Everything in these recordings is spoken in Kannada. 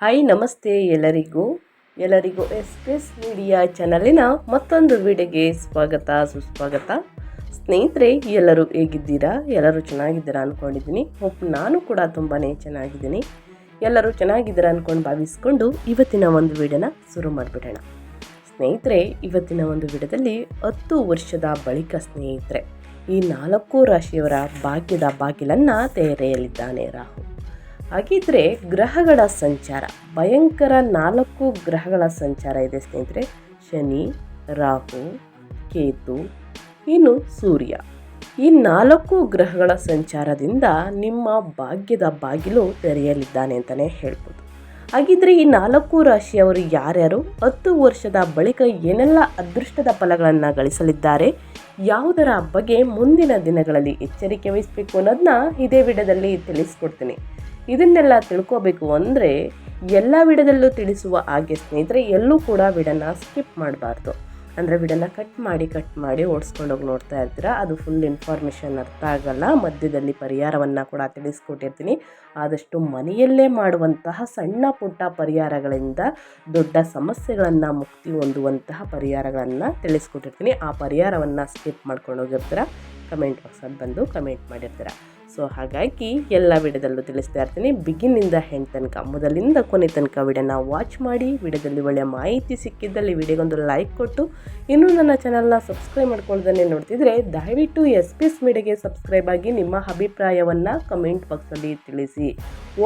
ಹಾಯ್, ನಮಸ್ತೆ ಎಲ್ಲರಿಗೂ. ಎಲ್ಲರಿಗೂ ಎಸ್ ಎಸ್ ಮೀಡಿಯಾ ಚಾನಲಿನ ಮತ್ತೊಂದು ವಿಡಿಯೋಗೆ ಸ್ವಾಗತ, ಸುಸ್ವಾಗತ. ಸ್ನೇಹಿತರೆ, ಎಲ್ಲರೂ ಹೇಗಿದ್ದೀರಾ? ಎಲ್ಲರೂ ಚೆನ್ನಾಗಿದ್ದೀರಾ ಅಂದ್ಕೊಂಡಿದ್ದೀನಿ ಹೋಪ್ ನಾನು ಕೂಡ ತುಂಬಾ ಚೆನ್ನಾಗಿದ್ದೀನಿ. ಎಲ್ಲರೂ ಚೆನ್ನಾಗಿದ್ದೀರಾ ಅಂದ್ಕೊಂಡು ಭಾವಿಸ್ಕೊಂಡು ಇವತ್ತಿನ ಒಂದು ವಿಡಿಯೋನ ಶುರು ಮಾಡಿಬಿಡೋಣ. ಸ್ನೇಹಿತರೆ, ಇವತ್ತಿನ ಒಂದು ವಿಡಿಯೋದಲ್ಲಿ ಹತ್ತು ವರ್ಷದ ಬಳಿಕ ಸ್ನೇಹಿತರೆ, ಈ ನಾಲ್ಕು ರಾಶಿಯವರ ಭಾಗ್ಯದ ಬಾಗಿಲನ್ನು ತೆರೆಯಲಿದ್ದಾನೆ ರಾಹು. ಹಾಗಿದ್ರೆ ಗ್ರಹಗಳ ಸಂಚಾರ, ಭಯಂಕರ ನಾಲ್ಕು ಗ್ರಹಗಳ ಸಂಚಾರ ಇದೆ ಸ್ನೇಹಿತರೆ. ಶನಿ, ರಾಹು, ಕೇತು, ಇನ್ನು ಸೂರ್ಯ. ಈ ನಾಲ್ಕು ಗ್ರಹಗಳ ಸಂಚಾರದಿಂದ ನಿಮ್ಮ ಭಾಗ್ಯದ ಬಾಗಿಲು ತೆರೆಯಲಿದ್ದಾನೆ ಅಂತಲೇ ಹೇಳ್ಬೋದು. ಹಾಗಿದ್ರೆ ಈ ನಾಲ್ಕು ರಾಶಿಯವರು ಯಾರ್ಯಾರು? ಹತ್ತು ವರ್ಷದ ಬಳಿಕ ಏನೆಲ್ಲ ಅದೃಷ್ಟದ ಫಲಗಳನ್ನು ಗಳಿಸಲಿದ್ದಾರೆ? ಯಾವುದರ ಬಗ್ಗೆ ಮುಂದಿನ ದಿನಗಳಲ್ಲಿ ಎಚ್ಚರಿಕೆ ವಹಿಸಬೇಕು ಅನ್ನೋದನ್ನ ಇದೇ ವಿಡಿಯೋದಲ್ಲಿ ತಿಳಿಸ್ಕೊಡ್ತೀನಿ. ಇದನ್ನೆಲ್ಲ ತಿಳ್ಕೋಬೇಕು ಅಂದರೆ ಎಲ್ಲ ವಿಡದಲ್ಲೂ ತಿಳಿಸುವ ಹಾಗೆ ಸ್ನೇಹಿತರೆ, ಎಲ್ಲೂ ಕೂಡ ವಿಡನ್ನ ಸ್ಕಿಪ್ ಮಾಡಬಾರ್ದು. ಅಂದರೆ ವಿಡನ್ನ ಕಟ್ ಮಾಡಿ ಕಟ್ ಮಾಡಿ ಓಡಿಸ್ಕೊಂಡೋಗಿ ನೋಡ್ತಾ ಇರ್ತೀರ, ಅದು ಫುಲ್ ಇನ್ಫಾರ್ಮೇಷನ್ ಅರ್ಥ ಆಗಲ್ಲ. ಮಧ್ಯದಲ್ಲಿ ಪರಿಹಾರವನ್ನು ಕೂಡ ತಿಳಿಸ್ಕೊಟ್ಟಿರ್ತೀನಿ. ಆದಷ್ಟು ಮನೆಯಲ್ಲೇ ಮಾಡುವಂತಹ ಸಣ್ಣ ಪುಟ್ಟ ಪರಿಹಾರಗಳಿಂದ ದೊಡ್ಡ ಸಮಸ್ಯೆಗಳನ್ನು ಮುಕ್ತಿ ಹೊಂದುವಂತಹ ಪರಿಹಾರಗಳನ್ನು ತಿಳಿಸ್ಕೊಟ್ಟಿರ್ತೀನಿ. ಆ ಪರಿಹಾರವನ್ನು ಸ್ಕಿಪ್ ಮಾಡ್ಕೊಂಡು ಹೋಗಿರ್ತೀರ ಕಮೆಂಟ್ ಬಾಕ್ಸಲ್ಲಿ ಬಂದು ಕಮೆಂಟ್ ಮಾಡಿರ್ತೀರ? ಸೊ ಹಾಗಾಗಿ ಎಲ್ಲ ವಿಡಿಯೋದಲ್ಲೂ ತಿಳಿಸ್ತಾ ಇರ್ತೀನಿ. ಬಿಗಿನಿಂದ ಹೆಂಡ್ ತನಕ, ಮೊದಲಿಂದ ಕೊನೆ ತನಕ ವಿಡಿಯೋನ ವಾಚ್ ಮಾಡಿ, ವಿಡಿಯೋದಲ್ಲಿ ಒಳ್ಳೆಯ ಮಾಹಿತಿ ಸಿಕ್ಕಿದ್ದಲ್ಲಿ ವಿಡಿಯೋಗೊಂದು ಲೈಕ್ ಕೊಟ್ಟು, ಇನ್ನೂ ನನ್ನ ಚಾನಲ್ನ ಸಬ್ಸ್ಕ್ರೈಬ್ ಮಾಡ್ಕೊಳ್ದೇ ನೋಡ್ತಿದ್ರೆ ದಯವಿಟ್ಟು ಎಸ್ ಪಿ ಎಸ್ ಮೀಡಿಯಾಗೆ ಸಬ್ಸ್ಕ್ರೈಬ್ ಆಗಿ ನಿಮ್ಮ ಅಭಿಪ್ರಾಯವನ್ನು ಕಮೆಂಟ್ ಬಾಕ್ಸಲ್ಲಿ ತಿಳಿಸಿ.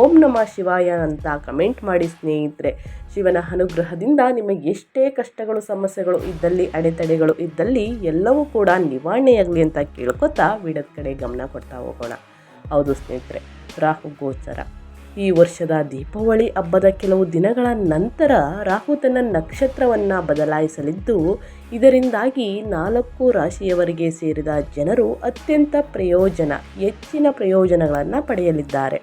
ಓಂ ನಮ ಶಿವಾಯ ಅಂತ ಕಮೆಂಟ್ ಮಾಡಿ ಸ್ನೇಹಿತರೆ. ಶಿವನ ಅನುಗ್ರಹದಿಂದ ನಿಮಗೆ ಎಷ್ಟೇ ಕಷ್ಟಗಳು, ಸಮಸ್ಯೆಗಳು ಇದ್ದಲ್ಲಿ, ಅಡೆತಡೆಗಳು ಇದ್ದಲ್ಲಿ ಎಲ್ಲವೂ ಕೂಡ ನಿವಾರಣೆಯಾಗಲಿ ಅಂತ ಕೇಳ್ಕೊತಾ ವಿಡದ ಕಡೆ ಗಮನ ಕೊಡ್ತಾ ಹೋಗೋಣ. ಹೌದು ಸ್ನೇಹಿತರೆ, ರಾಹು ಗೋಚರ. ಈ ವರ್ಷದ ದೀಪಾವಳಿ ಹಬ್ಬದ ಕೆಲವು ದಿನಗಳ ನಂತರ ರಾಹು ತನ್ನ ನಕ್ಷತ್ರವನ್ನು ಬದಲಾಯಿಸಲಿದ್ದು, ಇದರಿಂದಾಗಿ ನಾಲ್ಕು ರಾಶಿಯವರಿಗೆ ಸೇರಿದ ಜನರು ಅತ್ಯಂತ ಪ್ರಯೋಜನ, ಹೆಚ್ಚಿನ ಪ್ರಯೋಜನಗಳನ್ನು ಪಡೆಯಲಿದ್ದಾರೆ.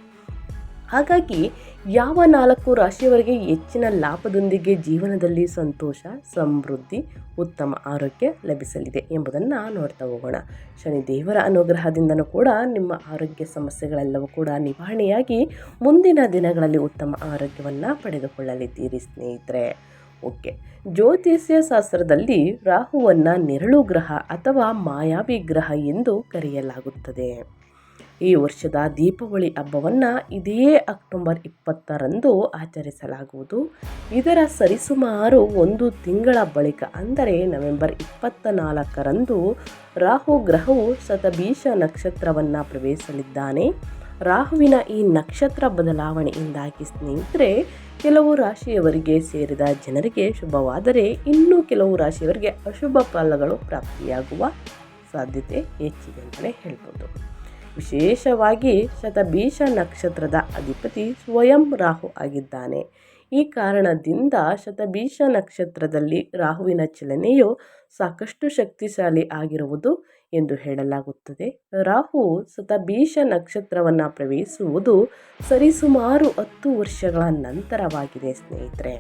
ಹಾಗಾಗಿ ಯಾವ ನಾಲ್ಕು ರಾಶಿಯವರಿಗೆ ಹೆಚ್ಚಿನ ಲಾಭದೊಂದಿಗೆ ಜೀವನದಲ್ಲಿ ಸಂತೋಷ, ಸಮೃದ್ಧಿ, ಉತ್ತಮ ಆರೋಗ್ಯ ಲಭಿಸಲಿದೆ ಎಂಬುದನ್ನು ನೋಡ್ತಾ ಹೋಗೋಣ. ಶನಿ ದೇವರ ಅನುಗ್ರಹದಿಂದನೂ ಕೂಡ ನಿಮ್ಮ ಆರೋಗ್ಯ ಸಮಸ್ಯೆಗಳೆಲ್ಲವೂ ಕೂಡ ನಿವಾರಣೆಯಾಗಿ ಮುಂದಿನ ದಿನಗಳಲ್ಲಿ ಉತ್ತಮ ಆರೋಗ್ಯವನ್ನು ಪಡೆದುಕೊಳ್ಳಲಿದ್ದೀರಿ ಸ್ನೇಹಿತರೆ. ಓಕೆ, ಜ್ಯೋತಿಷ್ಯ ಶಾಸ್ತ್ರದಲ್ಲಿ ರಾಹುವನ್ನು ನೆರಳು ಗ್ರಹ ಅಥವಾ ಮಾಯಾವಿ ಗ್ರಹ ಎಂದು ಕರೆಯಲಾಗುತ್ತದೆ. ಈ ವರ್ಷದ ದೀಪಾವಳಿ ಹಬ್ಬವನ್ನು ಇದೇ ಅಕ್ಟೋಬರ್ ಇಪ್ಪತ್ತರಂದು ಆಚರಿಸಲಾಗುವುದು. ಇದರ ಸರಿಸುಮಾರು ಒಂದು ತಿಂಗಳ ಬಳಿಕ, ಅಂದರೆ ನವೆಂಬರ್ ಇಪ್ಪತ್ತ ನಾಲ್ಕರಂದು ರಾಹು ಗ್ರಹವು ಶತಬೀಷ ನಕ್ಷತ್ರವನ್ನು ಪ್ರವೇಶಿಸಲಿದ್ದಾನೆ. ರಾಹುವಿನ ಈ ನಕ್ಷತ್ರ ಬದಲಾವಣೆಯಿಂದಾಗಿ ಸ್ನೇಹಿತರೆ, ಕೆಲವು ರಾಶಿಯವರಿಗೆ ಸೇರಿದ ಜನರಿಗೆ ಶುಭವಾದರೆ ಇನ್ನೂ ಕೆಲವು ರಾಶಿಯವರಿಗೆ ಅಶುಭ ಫಲಗಳು ಪ್ರಾಪ್ತಿಯಾಗುವ ಸಾಧ್ಯತೆ ಹೆಚ್ಚಿದೆ ಅಂತಲೇ ಹೇಳ್ಬೋದು. ವಿಶೇಷವಾಗಿ ಶತಭೀಷ ನಕ್ಷತ್ರದ ಅಧಿಪತಿ ಸ್ವಯಂ ರಾಹು ಆಗಿದ್ದಾನೆ. ಈ ಕಾರಣದಿಂದ ಶತಭೀಷ ನಕ್ಷತ್ರದಲ್ಲಿ ರಾಹುವಿನ ಚಲನೆಯು ಸಾಕಷ್ಟು ಶಕ್ತಿಶಾಲಿ ಆಗಿರುವುದು ಎಂದು ಹೇಳಲಾಗುತ್ತದೆ. ರಾಹು ಶತಭೀಷ ನಕ್ಷತ್ರವನ್ನು ಪ್ರವೇಶಿಸುವುದು ಸರಿಸುಮಾರು ಹತ್ತು ವರ್ಷಗಳ ನಂತರವಾಗಿದೆ ಸ್ನೇಹಿತರೆ.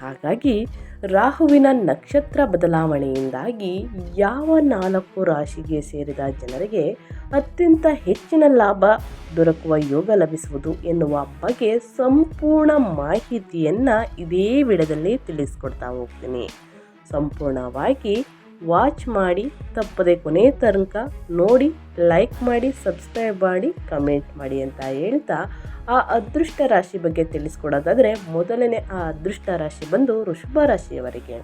ಹಾಗಾಗಿ ರಾಹುವಿನ ನಕ್ಷತ್ರ ಬದಲಾವಣೆಯಿಂದಾಗಿ ಯಾವ ನಾಲ್ಕು ರಾಶಿಗೆ ಸೇರಿದ ಜನರಿಗೆ ಅತ್ಯಂತ ಹೆಚ್ಚಿನ ಲಾಭ ದೊರಕುವ ಯೋಗ ಲಭಿಸುವುದು ಎನ್ನುವ ಬಗ್ಗೆ ಸಂಪೂರ್ಣ ಮಾಹಿತಿಯನ್ನು ಇದೇ ವಿಡದಲ್ಲಿ ತಿಳಿಸ್ಕೊಡ್ತಾ ಹೋಗ್ತೀನಿ. ಸಂಪೂರ್ಣವಾಗಿ ವಾಚ್ ಮಾಡಿ, ತಪ್ಪದೆ ಕೊನೆ ತನಕ ನೋಡಿ ಲೈಕ್ ಮಾಡಿ ಸಬ್ಸ್ಕ್ರೈಬ್ ಮಾಡಿ ಕಮೆಂಟ್ ಮಾಡಿ ಅಂತ ಹೇಳ್ತಾ ಆ ಅದೃಷ್ಟ ರಾಶಿ ಬಗ್ಗೆ ತಿಳಿಸ್ಕೊಡೋದಾದರೆ ಮೊದಲನೇ ಆ ಅದೃಷ್ಟ ರಾಶಿ ಬಂದು ವೃಷಭ ರಾಶಿಯವರಿಗೆ.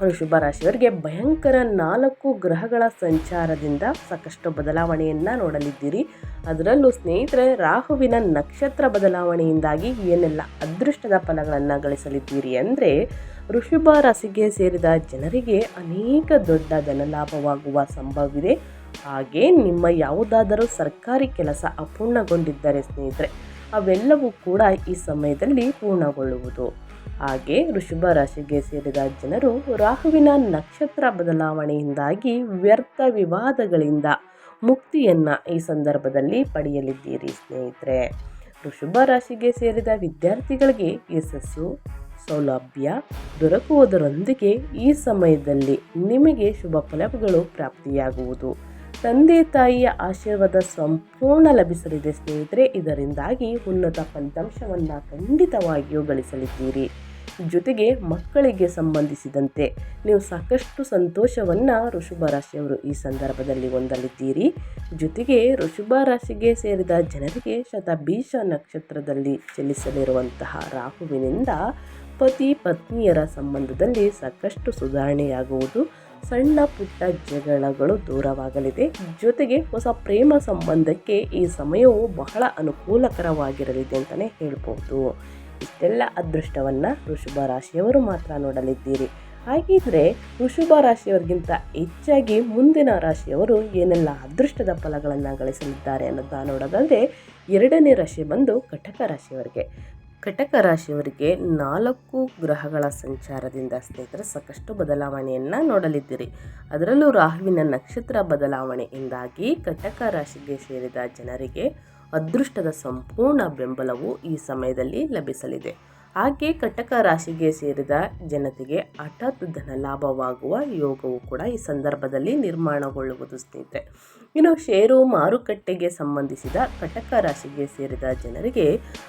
ವೃಷಭ ರಾಶಿಯವರಿಗೆ ಭಯಂಕರ ನಾಲ್ಕು ಗ್ರಹಗಳ ಸಂಚಾರದಿಂದ ಸಾಕಷ್ಟು ಬದಲಾವಣೆಯನ್ನು ನೋಡಲಿದ್ದೀರಿ. ಅದರಲ್ಲೂ ಸ್ನೇಹಿತರೆ, ರಾಹುವಿನ ನಕ್ಷತ್ರ ಬದಲಾವಣೆಯಿಂದಾಗಿ ಏನೆಲ್ಲ ಅದೃಷ್ಟದ ಫಲಗಳನ್ನು ಗಳಿಸಲಿದ್ದೀರಿ ಅಂದರೆ, ವೃಷಭ ರಾಶಿಗೆ ಸೇರಿದ ಜನರಿಗೆ ಅನೇಕ ದೊಡ್ಡ ಧನಲಾಭವಾಗುವ ಸಂಭವವಿದೆ. ಹಾಗೆ ನಿಮ್ಮ ಯಾವುದಾದರೂ ಸರ್ಕಾರಿ ಕೆಲಸ ಅಪೂರ್ಣಗೊಂಡಿದ್ದರೆ ಸ್ನೇಹಿತರೆ, ಅವೆಲ್ಲವೂ ಕೂಡ ಈ ಸಮಯದಲ್ಲಿ ಪೂರ್ಣಗೊಳ್ಳುವುದು. ಹಾಗೆ ವೃಷಭ ರಾಶಿಗೆ ಸೇರಿದ ಜನರು ರಾಹುವಿನ ನಕ್ಷತ್ರ ಬದಲಾವಣೆಯಿಂದಾಗಿ ವ್ಯರ್ಥ ವಿವಾದಗಳಿಂದ ಮುಕ್ತಿಯನ್ನು ಈ ಸಂದರ್ಭದಲ್ಲಿ ಪಡೆಯಲಿದ್ದೀರಿ, ಸ್ನೇಹಿತರೆ. ವೃಷಭ ರಾಶಿಗೆ ಸೇರಿದ ವಿದ್ಯಾರ್ಥಿಗಳಿಗೆ ಯಶಸ್ಸು, ಸೌಲಭ್ಯ ದೊರಕುವುದರೊಂದಿಗೆ ಈ ಸಮಯದಲ್ಲಿ ನಿಮಗೆ ಶುಭ ಫಲಗಳು ಪ್ರಾಪ್ತಿಯಾಗುವುದು. ತಂದೆ ತಾಯಿಯ ಆಶೀರ್ವಾದ ಸಂಪೂರ್ಣ ಲಭಿಸಲಿದೆ ಸ್ನೇಹಿತರೆ. ಇದರಿಂದಾಗಿ ಉನ್ನತ ಫಲಿತಾಂಶವನ್ನು ಖಂಡಿತವಾಗಿಯೂ ಗಳಿಸಲಿದ್ದೀರಿ. ಜೊತೆಗೆ ಮಕ್ಕಳಿಗೆ ಸಂಬಂಧಿಸಿದಂತೆ ನೀವು ಸಾಕಷ್ಟು ಸಂತೋಷವನ್ನು ಋಷಭ ರಾಶಿಯವರು ಈ ಸಂದರ್ಭದಲ್ಲಿ ಹೊಂದಲಿದ್ದೀರಿ. ಜೊತೆಗೆ ಋಷಭ ರಾಶಿಗೆ ಸೇರಿದ ಜನರಿಗೆ ಶತಬೀಷ ನಕ್ಷತ್ರದಲ್ಲಿ ಚಲಿಸಲಿರುವಂತಹ ರಾಹುವಿನಿಂದ ಪತಿ ಪತ್ನಿಯರ ಸಂಬಂಧದಲ್ಲಿ ಸಾಕಷ್ಟು ಸುಧಾರಣೆಯಾಗುವುದು ಸಣ್ಣ ಪುಟ್ಟ ಜಗಳಗಳು ದೂರವಾಗಲಿದೆ. ಜೊತೆಗೆ ಹೊಸ ಪ್ರೇಮ ಸಂಬಂಧಕ್ಕೆ ಈ ಸಮಯವು ಬಹಳ ಅನುಕೂಲಕರವಾಗಿರಲಿದೆ ಅಂತಲೇ ಹೇಳ್ಬೋದು. ಇಷ್ಟೆಲ್ಲ ಅದೃಷ್ಟವನ್ನು ವೃಷಭ ರಾಶಿಯವರು ಮಾತ್ರ ನೋಡಲಿದ್ದೀರಿ. ಹಾಗಿದ್ರೆ ವೃಷಭ ರಾಶಿಯವರಿಗಿಂತ ಹೆಚ್ಚಾಗಿ ಮುಂದಿನ ರಾಶಿಯವರು ಏನೆಲ್ಲ ಅದೃಷ್ಟದ ಫಲಗಳನ್ನು ಗಳಿಸಲಿದ್ದಾರೆ ಅನ್ನೋದನ್ನ ನೋಡೋದಾದರೆ ಎರಡನೇ ರಾಶಿ ಬಂದು ಕಟಕ ರಾಶಿಯವರಿಗೆ. ಕಟಕ ರಾಶಿಯವರಿಗೆ ನಾಲ್ಕು ಗ್ರಹಗಳ ಸಂಚಾರದಿಂದ ಸ್ನೇಹಿತರೆ, ಸಾಕಷ್ಟು ಬದಲಾವಣೆಯನ್ನು ನೋಡಲಿದ್ದೀರಿ. ಅದರಲ್ಲೂ ರಾಹುವಿನ ನಕ್ಷತ್ರ ಬದಲಾವಣೆಯಿಂದಾಗಿ ಕಟಕ ರಾಶಿಗೆ ಸೇರಿದ ಜನರಿಗೆ ಅದೃಷ್ಟದ ಸಂಪೂರ್ಣ ಬೆಂಬಲವು ಈ ಸಮಯದಲ್ಲಿ ಲಭಿಸಲಿದೆ. ಹಾಗೆ ಕಟಕ ರಾಶಿಗೆ ಸೇರಿದ ಜನತೆಗೆ ಹಠಾತ್ ಧನ ಲಾಭವಾಗುವ ಯೋಗವು ಕೂಡ ಈ ಸಂದರ್ಭದಲ್ಲಿ ನಿರ್ಮಾಣಗೊಳ್ಳುವುದು ಸ್ನೇಹಿತರೆ. ಇನ್ನು ಷೇರು ಮಾರುಕಟ್ಟೆಗೆ ಸಂಬಂಧಿಸಿದ ಕಟಕ ರಾಶಿಗೆ ಸೇರಿದ ಜನರಿಗೆ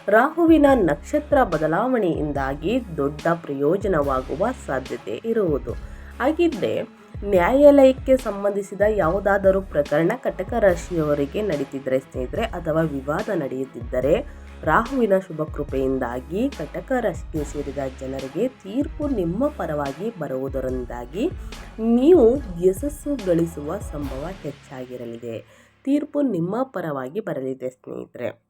ರಾಹುವಿನ ನಕ್ಷತ್ರ ಬದಲಾವಣೆಯಿಂದಾಗಿ ದೊಡ್ಡ ಪ್ರಯೋಜನವಾಗುವ ಸಾಧ್ಯತೆ ಇರುವುದು. ಹಾಗಿದ್ದರೆ ನ್ಯಾಯಾಲಯಕ್ಕೆ ಸಂಬಂಧಿಸಿದ ಯಾವುದಾದರೂ ಪ್ರಕರಣ ಕಟಕ ರಾಶಿಯವರಿಗೆ ನಡೀತಿದ್ದರೆ ಸ್ನೇಹಿತರೆ, ಅಥವಾ ವಿವಾದ ನಡೆಯುತ್ತಿದ್ದರೆ ರಾಹುವಿನ ಶುಭ ಕೃಪೆಯಿಂದಾಗಿ ಕಟಕ ರಾಶಿಗೆ ಸೇರಿದ ಜನರಿಗೆ ತೀರ್ಪು ನಿಮ್ಮ ಪರವಾಗಿ ಬರುವುದರಿಂದಾಗಿ ನೀವು ಯಶಸ್ಸು ಗಳಿಸುವ ಸಂಭವ ಹೆಚ್ಚಾಗಿರಲಿದೆ. ತೀರ್ಪು ನಿಮ್ಮ ಪರವಾಗಿ ಬರಲಿದೆ ಸ್ನೇಹಿತರೆ.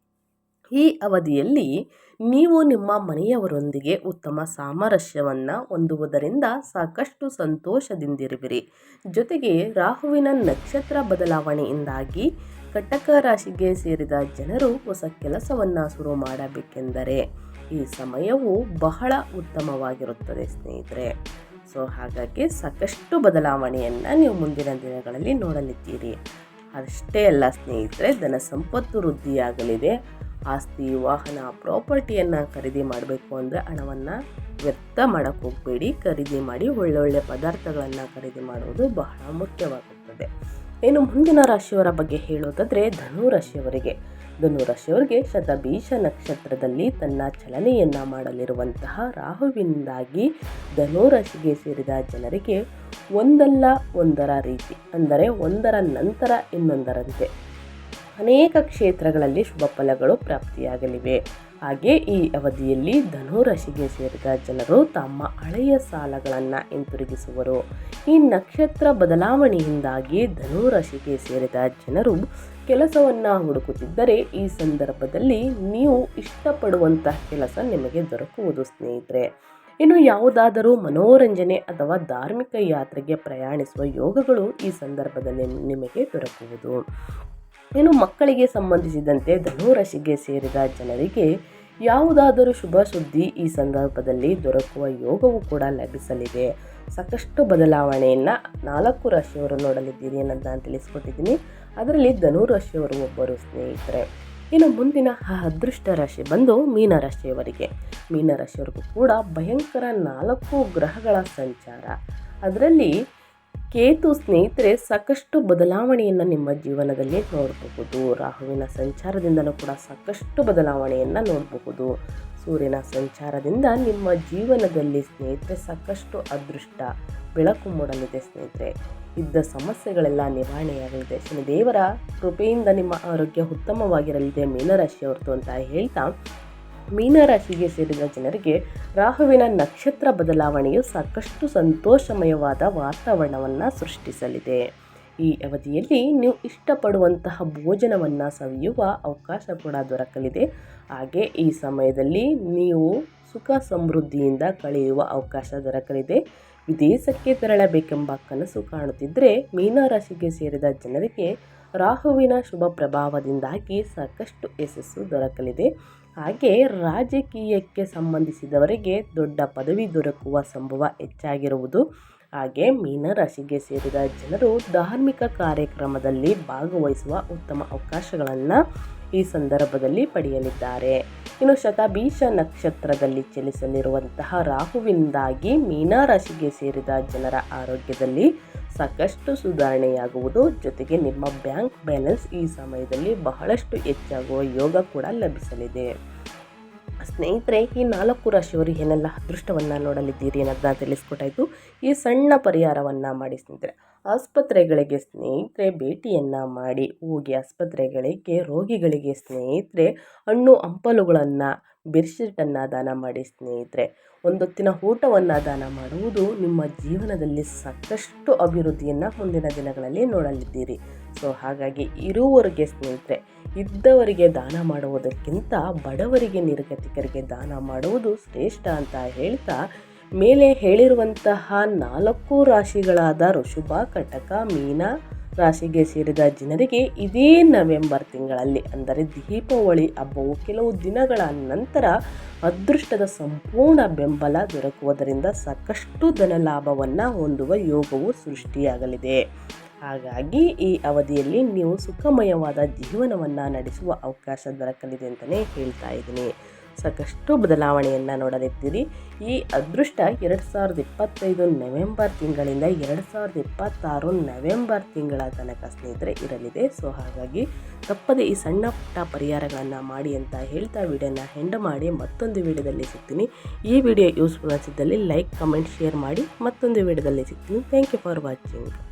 ಈ ಅವಧಿಯಲ್ಲಿ ನೀವು ನಿಮ್ಮ ಮನೆಯವರೊಂದಿಗೆ ಉತ್ತಮ ಸಾಮರಸ್ಯವನ್ನು ಹೊಂದುವುದರಿಂದ ಸಾಕಷ್ಟು ಸಂತೋಷದಿಂದಿರುವಿರಿ. ಜೊತೆಗೆ ರಾಹುವಿನ ನಕ್ಷತ್ರ ಬದಲಾವಣೆಯಿಂದಾಗಿ ಕಟಕ ರಾಶಿಗೆ ಸೇರಿದ ಜನರು ಹೊಸ ಕೆಲಸವನ್ನು ಶುರು ಮಾಡಬೇಕೆಂದರೆ ಈ ಸಮಯವು ಬಹಳ ಉತ್ತಮವಾಗಿರುತ್ತದೆ, ಸ್ನೇಹಿತರೆ. ಸೊ ಹಾಗಾಗಿ ಸಾಕಷ್ಟು ಬದಲಾವಣೆಯನ್ನು ನೀವು ಮುಂದಿನ ದಿನಗಳಲ್ಲಿ ನೋಡಲಿದ್ದೀರಿ. ಅಷ್ಟೇ ಅಲ್ಲ, ಸ್ನೇಹಿತರೆ, ಧನ ಸಂಪತ್ತು ವೃದ್ಧಿಯಾಗಲಿದೆ. ಆಸ್ತಿ, ವಾಹನ, ಪ್ರಾಪರ್ಟಿಯನ್ನು ಖರೀದಿ ಮಾಡಬೇಕು ಅಂದರೆ ಹಣವನ್ನು ವ್ಯರ್ಥ ಮಾಡೋಕ್ಕೆ ಹೋಗಬೇಡಿ. ಖರೀದಿ ಮಾಡಿ ಒಳ್ಳೊಳ್ಳೆ ಪದಾರ್ಥಗಳನ್ನು ಖರೀದಿ ಮಾಡುವುದು ಬಹಳ ಮುಖ್ಯವಾಗುತ್ತದೆ. ಇನ್ನು ಮುಂದಿನ ರಾಶಿಯವರ ಬಗ್ಗೆ ಹೇಳೋದಾದರೆ ಧನು ರಾಶಿಯವರಿಗೆ. ಧನು ರಾಶಿಯವರಿಗೆ ಶತಬೀಜ ನಕ್ಷತ್ರದಲ್ಲಿ ತನ್ನ ಚಲನೆಯನ್ನು ಮಾಡಲಿರುವಂತಹ ರಾಹುವಿನಿಂದಾಗಿ ಧನು ರಾಶಿಗೆ ಸೇರಿದ ಜನರಿಗೆ ಒಂದಲ್ಲ ಒಂದರ ರೀತಿ, ಅಂದರೆ ಒಂದರ ನಂತರ ಇನ್ನೊಂದರಂತೆ. ಅನೇಕ ಕ್ಷೇತ್ರಗಳಲ್ಲಿ ಶುಭ ಫಲಗಳು ಪ್ರಾಪ್ತಿಯಾಗಲಿವೆ. ಹಾಗೆ ಈ ಅವಧಿಯಲ್ಲಿ ಧನುರಾಶಿಗೆ ಸೇರಿದ ಜನರು ತಮ್ಮ ಹಳೆಯ ಸಾಲಗಳನ್ನು ಹಿಂತಿರುಗಿಸುವರು. ಈ ನಕ್ಷತ್ರ ಬದಲಾವಣೆಯಿಂದಾಗಿ ಧನುರಾಶಿಗೆ ಸೇರಿದ ಜನರು ಕೆಲಸವನ್ನು ಹುಡುಕುತ್ತಿದ್ದರೆ ಈ ಸಂದರ್ಭದಲ್ಲಿ ನೀವು ಇಷ್ಟಪಡುವಂತಹ ಕೆಲಸ ನಿಮಗೆ ದೊರಕುವುದು ಸ್ನೇಹಿತರೆ. ಇನ್ನು ಯಾವುದಾದರೂ ಮನೋರಂಜನೆ ಅಥವಾ ಧಾರ್ಮಿಕ ಯಾತ್ರೆಗೆ ಪ್ರಯಾಣಿಸುವ ಯೋಗಗಳು ಈ ಸಂದರ್ಭದಲ್ಲಿ ನಿಮಗೆ ದೊರಕುವುದು. ಇನ್ನು ಮಕ್ಕಳಿಗೆ ಸಂಬಂಧಿಸಿದಂತೆ ಧನುರಾಶಿಗೆ ಸೇರಿದ ಜನರಿಗೆ ಯಾವುದಾದರೂ ಶುಭ ಸುದ್ದಿ ಈ ಸಂದರ್ಭದಲ್ಲಿ ದೊರಕುವ ಯೋಗವು ಕೂಡ ಲಭಿಸಲಿದೆ. ಸಾಕಷ್ಟು ಬದಲಾವಣೆಯನ್ನು ನಾಲ್ಕು ರಾಶಿಯವರು ನೋಡಲಿದ್ದೀರಿ ಅನ್ನೋದು ನಾನು ತಿಳಿಸ್ಕೊಟ್ಟಿದ್ದೀನಿ. ಅದರಲ್ಲಿ ಧನುರಾಶಿಯವರು ಒಬ್ಬರು ಸ್ನೇಹಿತರೆ. ಇನ್ನು ಮುಂದಿನ ಅದೃಷ್ಟ ರಾಶಿ ಬಂದು ಮೀನರಾಶಿಯವರಿಗೆ ಮೀನರಾಶಿಯವರಿಗೂ ಕೂಡ ಭಯಂಕರ ನಾಲ್ಕು ಗ್ರಹಗಳ ಸಂಚಾರ. ಅದರಲ್ಲಿ ಕೇತು ಸ್ನೇಹಿತರೆ, ಸಾಕಷ್ಟು ಬದಲಾವಣೆಯನ್ನು ನಿಮ್ಮ ಜೀವನದಲ್ಲಿ ನೋಡಬಹುದು. ರಾಹುವಿನ ಸಂಚಾರದಿಂದಲೂ ಕೂಡ ಸಾಕಷ್ಟು ಬದಲಾವಣೆಯನ್ನು ನೋಡಬಹುದು. ಸೂರ್ಯನ ಸಂಚಾರದಿಂದ ನಿಮ್ಮ ಜೀವನದಲ್ಲಿ ಸ್ನೇಹಿತರೆ, ಸಾಕಷ್ಟು ಅದೃಷ್ಟ, ಬೆಳಕು ಮೂಡಲಿದೆ ಸ್ನೇಹಿತರೆ. ಇದ್ದ ಸಮಸ್ಯೆಗಳೆಲ್ಲ ನಿವಾರಣೆಯಾಗಲಿದೆ. ಶನಿದೇವರ ಕೃಪೆಯಿಂದ ನಿಮ್ಮ ಆರೋಗ್ಯ ಉತ್ತಮವಾಗಿರಲಿದೆ. ಮೀನರಾಶಿಯವ್ರದ್ದು ಅಂತ ಹೇಳ್ತಾ ಮೀನರಾಶಿಗೆ ಸೇರಿದ ಜನರಿಗೆ ರಾಹುವಿನ ನಕ್ಷತ್ರ ಬದಲಾವಣೆಯು ಸಾಕಷ್ಟು ಸಂತೋಷಮಯವಾದ ವಾತಾವರಣವನ್ನು ಸೃಷ್ಟಿಸಲಿದೆ. ಈ ಅವಧಿಯಲ್ಲಿ ನೀವು ಇಷ್ಟಪಡುವಂತಹ ಭೋಜನವನ್ನು ಸವಿಯುವ ಅವಕಾಶ ಕೂಡ ದೊರಕಲಿದೆ. ಹಾಗೆ ಈ ಸಮಯದಲ್ಲಿ ನೀವು ಸುಖ ಸಮೃದ್ಧಿಯಿಂದ ಕಳೆಯುವ ಅವಕಾಶ ದೊರಕಲಿದೆ. ವಿದೇಶಕ್ಕೆ ತೆರಳಬೇಕೆಂಬ ಕನಸು ಕಾಣುತ್ತಿದ್ದರೆ ಮೀನರಾಶಿಗೆ ಸೇರಿದ ಜನರಿಗೆ ರಾಹುವಿನ ಶುಭ ಪ್ರಭಾವದಿಂದಾಗಿ ಸಾಕಷ್ಟು ಯಶಸ್ಸು ದೊರಕಲಿದೆ. ಹಾಗೆ ರಾಜಕೀಯಕ್ಕೆ ಸಂಬಂಧಿಸಿದವರಿಗೆ ದೊಡ್ಡ ಪದವಿ ದೊರಕುವ ಸಂಭವ ಹೆಚ್ಚಾಗಿರುವುದು ಹಾಗೆ ಮೀನರಾಶಿಗೆ ಸೇರಿದ ಜನರು ಧಾರ್ಮಿಕ ಕಾರ್ಯಕ್ರಮದಲ್ಲಿ ಭಾಗವಹಿಸುವ ಉತ್ತಮ ಅವಕಾಶಗಳನ್ನು ಈ ಸಂದರ್ಭದಲ್ಲಿ ಪಡೆಯಲಿದ್ದಾರೆ. ಇನ್ನು ಶತಭೀಷ ನಕ್ಷತ್ರದಲ್ಲಿ ಚಲಿಸಲಿರುವಂತಹ ರಾಹುವಿನಿಂದಾಗಿ ಮೀನಾ ರಾಶಿಗೆ ಸೇರಿದ ಜನರ ಆರೋಗ್ಯದಲ್ಲಿ ಸಾಕಷ್ಟು ಸುಧಾರಣೆಯಾಗುವುದು. ಜೊತೆಗೆ ನಿಮ್ಮ ಬ್ಯಾಂಕ್ ಬ್ಯಾಲೆನ್ಸ್ ಈ ಸಮಯದಲ್ಲಿ ಬಹಳಷ್ಟು ಹೆಚ್ಚಾಗುವ ಯೋಗ ಕೂಡ ಲಭಿಸಲಿದೆ. ಸ್ನೇಹಿತರೆ, ಈ ನಾಲ್ಕು ರಾಶಿಯವರು ಏನೆಲ್ಲ ಅದೃಷ್ಟವನ್ನು ನೋಡಲಿದ್ದೀರಿ ಅನ್ನೋದನ್ನ ತಿಳಿಸ್ಕೊಟ್ಟಾಯಿತು. ಈ ಸಣ್ಣ ಪರಿಹಾರವನ್ನು ಮಾಡಿ ಸ್ನೇಹಿತರೆ. ಆಸ್ಪತ್ರೆಗಳಿಗೆ ಸ್ನೇಹಿತರೆ, ಭೇಟಿಯನ್ನು ಮಾಡಿ ಹೋಗಿ ಆಸ್ಪತ್ರೆಗಳಿಗೆ, ರೋಗಿಗಳಿಗೆ ಸ್ನೇಹಿತರೆ, ಹಣ್ಣು, ಹಂಪಲುಗಳನ್ನು ಬೆಡ್ಶೀಟನ್ನು ದಾನ ಮಾಡಿ ಸ್ನೇಹಿತರೆ ಒಂದೊತ್ತಿನ ಊಟವನ್ನು ದಾನ ಮಾಡುವುದು ನಿಮ್ಮ ಜೀವನದಲ್ಲಿ ಸಾಕಷ್ಟು ಅಭಿವೃದ್ಧಿಯನ್ನು ಮುಂದಿನ ದಿನಗಳಲ್ಲಿ ನೋಡಲಿದ್ದೀರಿ. ಸೊ, ಹಾಗಾಗಿ ಇರುವವರಿಗೆ ಸ್ನೇಹಿತರೆ, ಇದ್ದವರಿಗೆ ದಾನ ಮಾಡುವುದಕ್ಕಿಂತ ಬಡವರಿಗೆ ನಿರ್ಗತಿಕರಿಗೆ ದಾನ ಮಾಡುವುದು ಶ್ರೇಷ್ಠ ಅಂತ ಹೇಳ್ತಾ, ಮೇಲೆ ಹೇಳಿರುವಂತಹ ನಾಲ್ಕು ರಾಶಿಗಳಾದ ಋಷುಭ, ಕಟಕ, ಮೀನ ರಾಶಿಗೆ ಸೇರಿದ ಜನರಿಗೆ ಇದೇ ನವೆಂಬರ್ ತಿಂಗಳಲ್ಲಿ, ಅಂದರೆ ದೀಪಾವಳಿ ಹಬ್ಬವು ಕೆಲವು ದಿನಗಳ ನಂತರ ಅದೃಷ್ಟದ ಸಂಪೂರ್ಣ ಬೆಂಬಲ ದೊರಕುವುದರಿಂದ ಸಾಕಷ್ಟು ಧನ ಲಾಭವನ್ನು ಹೊಂದುವ ಯೋಗವು ಸೃಷ್ಟಿಯಾಗಲಿದೆ. ಹಾಗಾಗಿ ಈ ಅವಧಿಯಲ್ಲಿ ನೀವು ಸುಖಮಯವಾದ ಜೀವನವನ್ನು ನಡೆಸುವ ಅವಕಾಶ ದೊರಕಲಿದೆ ಅಂತಲೇ ಹೇಳ್ತಾ ಇದ್ದೀನಿ. ಸಾಕಷ್ಟು ಬದಲಾವಣೆಯನ್ನು ನೋಡಲಿದ್ದೀರಿ. ಈ ಅದೃಷ್ಟ ಎರಡು ಸಾವಿರದ ಇಪ್ಪತ್ತೈದು ನವೆಂಬರ್ ತಿಂಗಳಿಂದ ಎರಡು ಸಾವಿರದ ಇಪ್ಪತ್ತಾರು ನವೆಂಬರ್ ತಿಂಗಳ ತನಕ ಸ್ನೇಹಿತರೆ ಇರಲಿದೆ. ಸೊ, ಹಾಗಾಗಿ ತಪ್ಪದೆ ಈ ಸಣ್ಣ ಪುಟ್ಟ ಪರಿಹಾರಗಳನ್ನು ಮಾಡಿ ಅಂತ ಹೇಳ್ತಾ ವಿಡಿಯೋನ ಹೆಂಡ್ ಮಾಡಿ ಮತ್ತೊಂದು ವಿಡಿಯೋದಲ್ಲಿ ಸಿಗ್ತೀನಿ. ಈ ವಿಡಿಯೋ ಯೂಸ್ಫುಲ್ ಅನಿಸಿದ್ದಲ್ಲಿ ಲೈಕ್, ಕಮೆಂಟ್, ಶೇರ್ ಮಾಡಿ ಮತ್ತೊಂದು ವಿಡಿಯೋದಲ್ಲಿ ಸಿಗ್ತೀನಿ. Thank you for watching